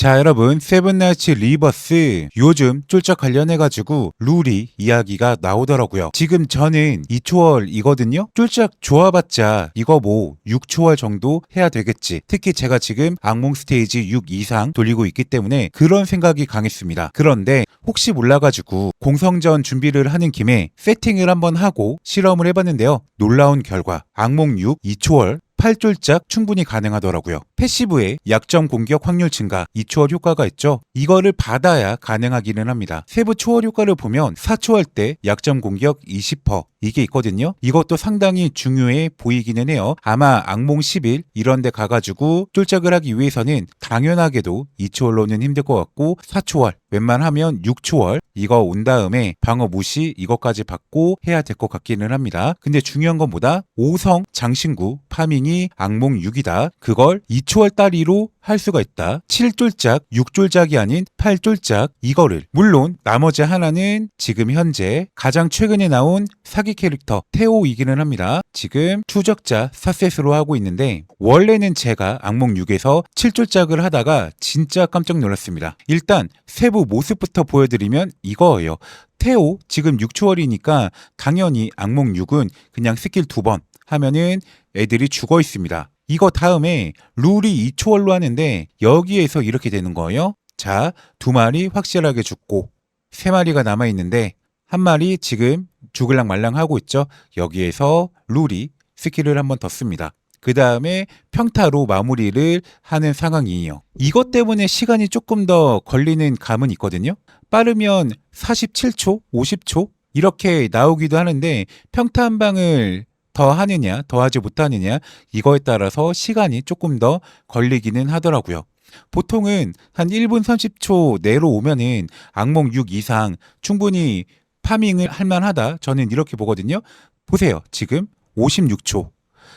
자 여러분. 세븐나이츠 리버스 요즘 쫄짝 관련해가지고 룰이 이야기가 나오더라고요. 지금 저는 2초월이거든요. 쫄짝 좋아봤자 이거 뭐 6초월 정도 해야 되겠지. 특히 제가 지금 악몽 스테이지 6 이상 돌리고 있기 때문에 그런 생각이 강했습니다. 그런데 혹시 몰라가지고 공성전 준비를 하는 김에 세팅을 한번 하고 실험을 해봤는데요. 놀라운 결과. 악몽 6 2초월 8쫄짝 충분히 가능하더라고요. 패시브에 약점 공격 확률 증가 2초월 효과가 있죠. 이거를 받아야 가능하기는 합니다. 세부 초월 효과를 보면 4초월 때 약점 공격 20% 이게 있거든요. 이것도 상당히 중요해 보이기는 해요. 아마 악몽 10일 이런 데 가가지고 쫄짝을 하기 위해서는 당연하게도 2초월로는 힘들 것 같고 4초월 웬만하면 6초월 이거 온 다음에 방어 무시 이것까지 받고 해야 될 것 같기는 합니다. 근데 중요한 건 뭐다? 5성 장신구 파밍이 악몽 6이다. 그걸 2초월 따리로 할 수가 있다. 7쫄짝, 6쫄짝이 아닌 8쫄짝 이거를 물론 나머지 하나는 지금 현재 가장 최근에 나온 사기 캐릭터 테오이기는 합니다. 지금 추적자 4셋으로 하고 있는데 원래는 제가 악몽 6에서 7쫄짝을 하다가 진짜 깜짝 놀랐습니다. 일단 세부 모습부터 보여드리면 이거예요. 테오 지금 6초월이니까 당연히 악몽 6은 그냥 스킬 두 번 하면은 애들이 죽어 있습니다. 이거 다음에 룰이 2초월로 하는데 여기에서 이렇게 되는 거예요. 자, 두 마리 확실하게 죽고 세 마리가 남아 있는데 한 마리 지금 죽을랑 말랑 하고 있죠. 여기에서 룰이 스킬을 한 번 더 씁니다. 그 다음에 평타로 마무리를 하는 상황이에요. 이것 때문에 시간이 조금 더 걸리는 감은 있거든요. 빠르면 47초, 50초 이렇게 나오기도 하는데 평타 한 방을 더 하느냐, 더 하지 못하느냐 이거에 따라서 시간이 조금 더 걸리기는 하더라고요. 보통은 한 1분 30초 내로 오면은 악몽 6 이상 충분히 파밍을 할 만하다. 저는 이렇게 보거든요. 보세요. 지금 56초.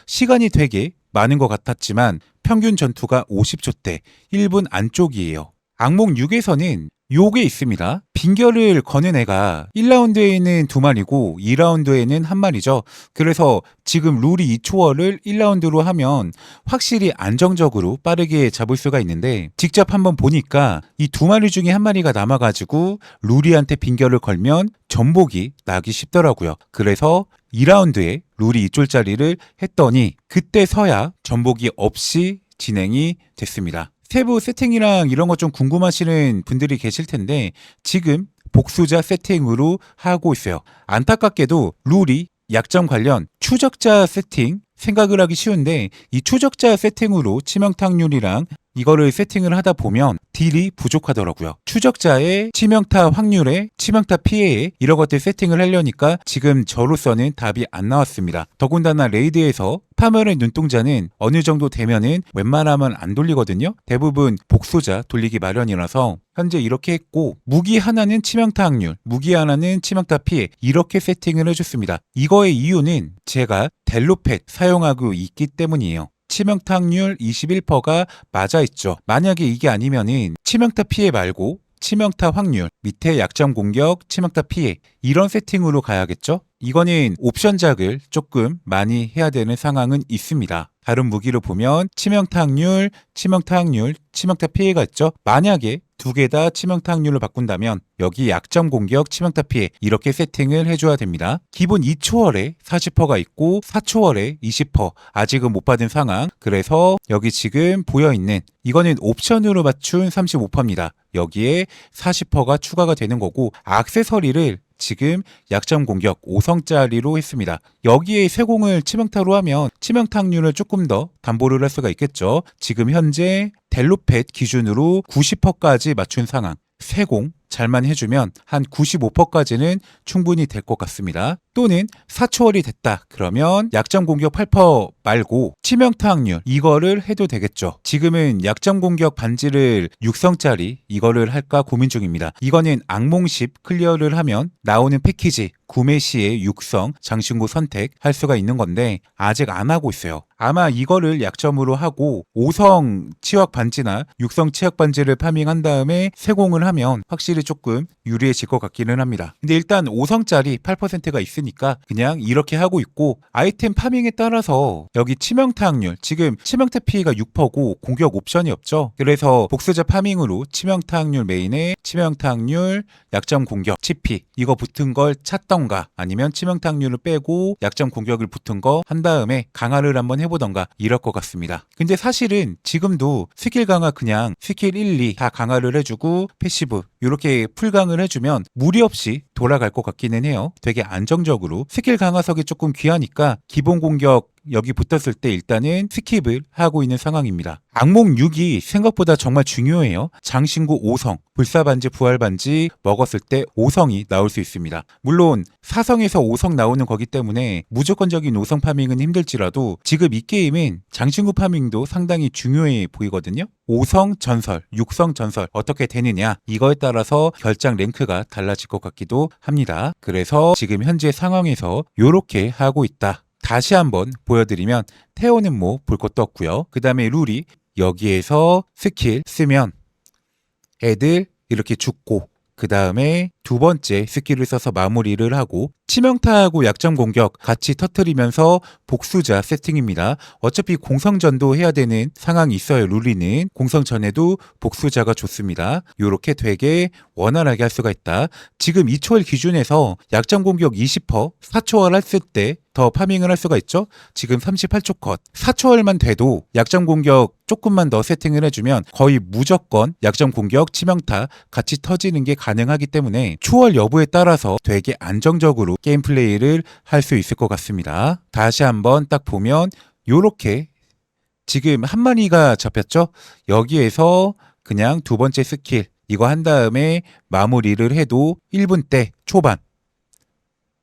시간이 되게 많은 것 같았지만 평균 전투가 50초 대 1분 안쪽이에요. 악몽 6에서는 요게 있습니다. 빙결을 거는 애가 1라운드에는 두 마리고 2라운드에는 한 마리죠. 그래서 지금 룰이 2초월을 1라운드로 하면 확실히 안정적으로 빠르게 잡을 수가 있는데 직접 한번 보니까 이 두 마리 중에 한 마리가 남아가지고 루리한테 빙결을 걸면 전복이 나기 쉽더라고요. 그래서 2라운드에 룰이 2쫄짜리를 했더니 그때서야 전복이 없이 진행이 됐습니다. 세부 세팅이랑 이런 거좀 궁금하시는 분들이 계실 텐데 지금 복수자 세팅으로 하고 있어요. 안타깝게도 룰이 약점 관련 추적자 세팅 생각을 하기 쉬운데 이 추적자 세팅으로 치명타률이랑 이거를 세팅을 하다 보면 딜이 부족하더라고요. 추적자의 치명타 확률에 치명타 피해에 이런 것들 세팅을 하려니까 지금 저로서는 답이 안 나왔습니다. 더군다나 레이드에서 파멸의 눈동자는 어느 정도 되면은 웬만하면 안 돌리거든요. 대부분 복수자 돌리기 마련이라서 현재 이렇게 했고 무기 하나는 치명타 확률, 무기 하나는 치명타 피해 이렇게 세팅을 해줬습니다. 이거의 이유는 제가 델로펫 사용하고 있기 때문이에요. 치명타 확률 21%가 맞아 있죠. 만약에 이게 아니면은 치명타 피해 말고 치명타 확률, 밑에 약점 공격, 치명타 피해 이런 세팅으로 가야겠죠? 이거는 옵션 작을 조금 많이 해야 되는 상황은 있습니다. 다른 무기를 보면 치명타 확률, 치명타 피해가 있죠. 만약에 두 개 다 치명타 확률을 바꾼다면 여기 약점 공격, 치명타 피해 이렇게 세팅을 해줘야 됩니다. 기본 2초월에 40%가 있고 4초월에 20% 아직은 못 받은 상황. 그래서 여기 지금 보여있는 이거는 옵션으로 맞춘 35%입니다. 여기에 40%가 추가가 되는 거고 악세서리를 지금 약점 공격 5성짜리로 했습니다. 여기에 세공을 치명타로 하면 치명타 확률을 조금 더 담보를 할 수가 있겠죠. 지금 현재 델로펫 기준으로 90%까지 맞춘 상황. 세공 잘만 해주면 한 95%까지는 충분히 될 것 같습니다. 또는 4초월이 됐다. 그러면 약점 공격 8% 말고 치명타 확률 이거를 해도 되겠죠. 지금은 약점 공격 반지를 6성짜리 이거를 할까 고민 중입니다. 이거는 악몽10 클리어를 하면 나오는 패키지 구매 시에 육성 장신구 선택할 수가 있는 건데 아직 안 하고 있어요. 아마 이거를 약점으로 하고 5성 치약 반지나 6성 치약 반지를 파밍한 다음에 세공을 하면 확실히 조금 유리해질 것 같기는 합니다. 근데 일단 5성짜리 8%가 있으니 있으니까 그냥 이렇게 하고 있고 아이템 파밍에 따라서 여기 치명타 확률 지금 치명타 피해가 6%고 공격 옵션이 없죠. 그래서 복수자 파밍으로 치명타 확률 메인에 치명타 확률 약점 공격 치피 이거 붙은 걸 찾던가 아니면 치명타 확률을 빼고 약점 공격을 붙은 거 한 다음에 강화를 한번 해보던가 이럴 것 같습니다. 근데 사실은 지금도 스킬 강화 그냥 스킬 1, 2 다 강화를 해주고 패시브 이렇게 풀강을 해주면 무리 없이 돌아갈 것 같기는 해요. 되게 안정적 으로 스킬 강화석이 조금 귀하니까 기본 공격 여기 붙었을 때 일단은 스킵을 하고 있는 상황입니다. 악몽 6이 생각보다 정말 중요해요. 장신구 5성, 불사반지, 부활반지 먹었을 때 5성이 나올 수 있습니다. 물론 4성에서 5성 나오는 거기 때문에 무조건적인 5성 파밍은 힘들지라도 지금 이 게임은 장신구 파밍도 상당히 중요해 보이거든요. 5성 전설, 6성 전설 어떻게 되느냐 이거에 따라서 결장 랭크가 달라질 것 같기도 합니다. 그래서 지금 현재 상황에서 이렇게 하고 있다. 다시 한번 보여드리면 태오는 뭐 볼 것도 없고요. 그 다음에 룰이 여기에서 스킬 쓰면 애들 이렇게 죽고 그 다음에 두 번째 스킬을 써서 마무리를 하고 치명타하고 약점 공격 같이 터트리면서 복수자 세팅입니다. 어차피 공성전도 해야 되는 상황이 있어요. 룰리는 공성전에도 복수자가 좋습니다. 이렇게 되게 원활하게 할 수가 있다. 지금 2초월 기준에서 약점 공격 20% 4초월 했을 때 더 파밍을 할 수가 있죠. 지금 38초 컷 4초월만 돼도 약점 공격 조금만 더 세팅을 해주면 거의 무조건 약점 공격 치명타 같이 터지는 게 가능하기 때문에 초월 여부에 따라서 되게 안정적으로 게임 플레이를 할 수 있을 것 같습니다. 다시 한번 딱 보면 요렇게 지금 한 마리가 잡혔죠? 여기에서 그냥 두 번째 스킬 이거 한 다음에 마무리를 해도 1분 때 초반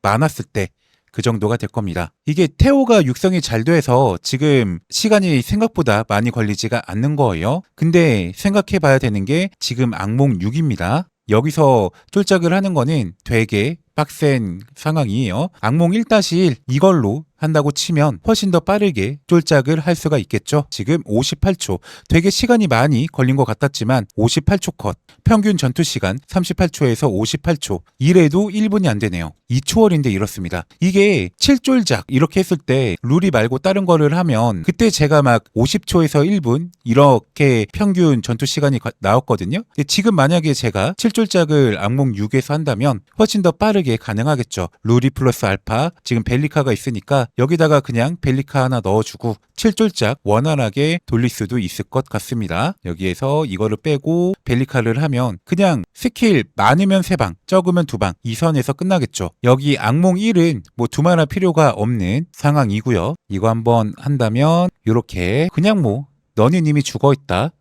많았을 때 그 정도가 될 겁니다. 이게 태오가 육성이 잘 돼서 지금 시간이 생각보다 많이 걸리지가 않는 거예요. 근데 생각해 봐야 되는 게 지금 악몽 6입니다. 여기서 쫄짝을 하는 거는 되게 빡센 상황이에요. 악몽 1-1 이걸로 한다고 치면 훨씬 더 빠르게 쫄짝을 할 수가 있겠죠. 지금 58초. 되게 시간이 많이 걸린 것 같았지만 58초 컷. 평균 전투 시간 38초에서 58초. 이래도 1분이 안 되네요. 2초월인데 이렇습니다. 이게 7쫄작 이렇게 했을 때 룰이 말고 다른 거를 하면 그때 제가 막 50초에서 1분 이렇게 평균 전투 시간이 가- 나왔거든요. 지금 만약에 제가 7쫄작을 악몽 6에서 한다면 훨씬 더 빠르게 가능하겠죠. 룰이 플러스 알파 지금 벨리카가 있으니까 여기다가 그냥 벨리카 하나 넣어주고 7쫄작 원활하게 돌릴 수도 있을 것 같습니다. 여기에서 이거를 빼고 벨리카를 하면 그냥 스킬 많으면 3방, 적으면 2방 이 선에서 끝나겠죠. 여기 악몽 1은 뭐 두말할 필요가 없는 상황이고요. 이거 한번 한다면 이렇게 그냥 뭐 너는 이미 죽어 있다.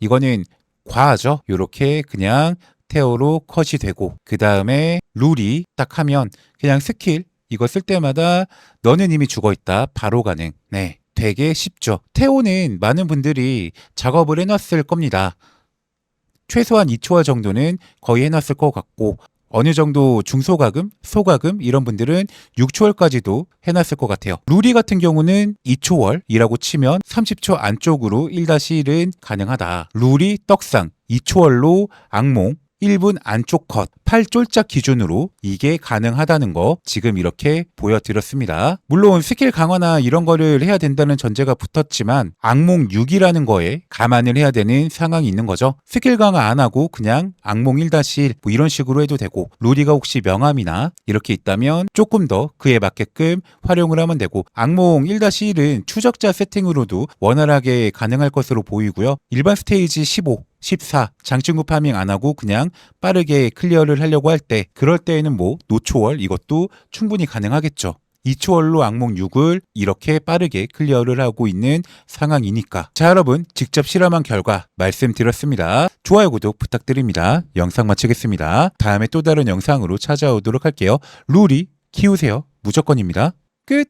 이거는 과하죠. 이렇게 그냥 테오로 컷이 되고 그 다음에 룰이 딱 하면 그냥 스킬 이거 쓸 때마다 너는 이미 죽어 있다. 바로 가능. 네. 되게 쉽죠. 테오는 많은 분들이 작업을 해놨을 겁니다. 최소한 2초화 정도는 거의 해놨을 것 같고 어느 정도 중소가금, 소가금 이런 분들은 6초월까지도 해놨을 것 같아요. 루리 같은 경우는 2초월이라고 치면 30초 안쪽으로 1-1은 가능하다. 루리 떡상 2초월로 악몽 1분 안쪽 컷, 8쫄짝 기준으로 이게 가능하다는 거 지금 이렇게 보여드렸습니다. 물론 스킬 강화나 이런 거를 해야 된다는 전제가 붙었지만 악몽 6이라는 거에 감안을 해야 되는 상황이 있는 거죠. 스킬 강화 안 하고 그냥 악몽 1-1 뭐 이런 식으로 해도 되고 루리가 혹시 명함이나 이렇게 있다면 조금 더 그에 맞게끔 활용을 하면 되고 악몽 1-1은 추적자 세팅으로도 원활하게 가능할 것으로 보이고요. 일반 스테이지 15 14 장친구 파밍 안 하고 그냥 빠르게 클리어를 하려고 할 때 그럴 때에는 뭐 노초월 이것도 충분히 가능하겠죠. 2초월로 악몽 6을 이렇게 빠르게 클리어를 하고 있는 상황이니까. 자, 여러분, 직접 실험한 결과 말씀드렸습니다. 좋아요, 구독 부탁드립니다. 영상 마치겠습니다. 다음에 또 다른 영상으로 찾아오도록 할게요. 룰이 키우세요. 무조건입니다. 끝!